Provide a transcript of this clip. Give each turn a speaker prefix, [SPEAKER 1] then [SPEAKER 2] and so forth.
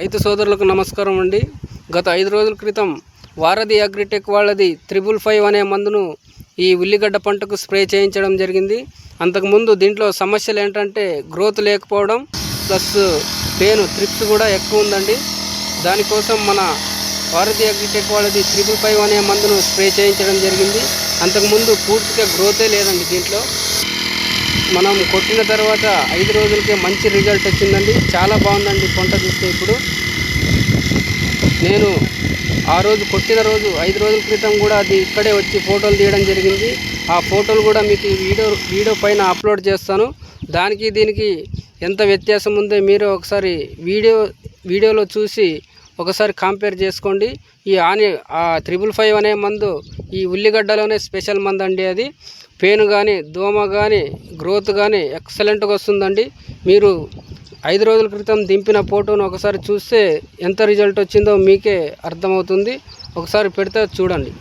[SPEAKER 1] రైతు సోదరులకు నమస్కారం అండి. గత ఐదు రోజుల క్రితం వారధి అగ్రిటెక్ వాళ్ళది త్రిబుల్ ఫైవ్ అనే మందును ఈ ఉల్లిగడ్డ పంటకు స్ప్రే చేయించడం జరిగింది. అంతకుముందు దీంట్లో సమస్యలు ఏంటంటే గ్రోత్ లేకపోవడం ప్లస్ పేను త్రిప్స్ కూడా ఎక్కువ ఉందండి. దానికోసం మన వారధి అగ్రిటెక్ వాళ్ళది త్రిబుల్ ఫైవ్ అనే మందును స్ప్రే చేయించడం జరిగింది. అంతకుముందు పూర్తిగా గ్రోతే లేదండి దీంట్లో. మనం కొట్టిన తర్వాత ఐదు రోజులకే మంచి రిజల్ట్ వచ్చిందండి. చాలా బాగుందండి పంట చూస్తే ఇప్పుడు. నేను ఆ రోజు కొట్టిన రోజు ఐదు రోజుల క్రితం కూడా అది ఇక్కడే వచ్చి ఫోటోలు తీయడం జరిగింది. ఆ ఫోటోలు కూడా మీకు వీడియో వీడియో పైన అప్లోడ్ చేస్తాను. దానికి దీనికి ఎంత వ్యత్యాసం ఉందో మీరు ఒకసారి వీడియో వీడియోలో చూసి ఒకసారి కంపేర్ చేసుకోండి. ఈ ఆని ఆ త్రిబుల్ ఫైవ్ అనే మందు ఈ ఉల్లిగడ్డలోనే స్పెషల్ మందు అండి అది. పెయిన్ కానీ దోమ కానీ గ్రోత్ కానీ ఎక్సలెంట్గా వస్తుందండి. మీరు ఐదు రోజుల క్రితం దింపిన ఫోటోను ఒకసారి చూస్తే ఎంత రిజల్ట్ వచ్చిందో మీకే అర్థమవుతుంది. ఒకసారి పెడితే చూడండి.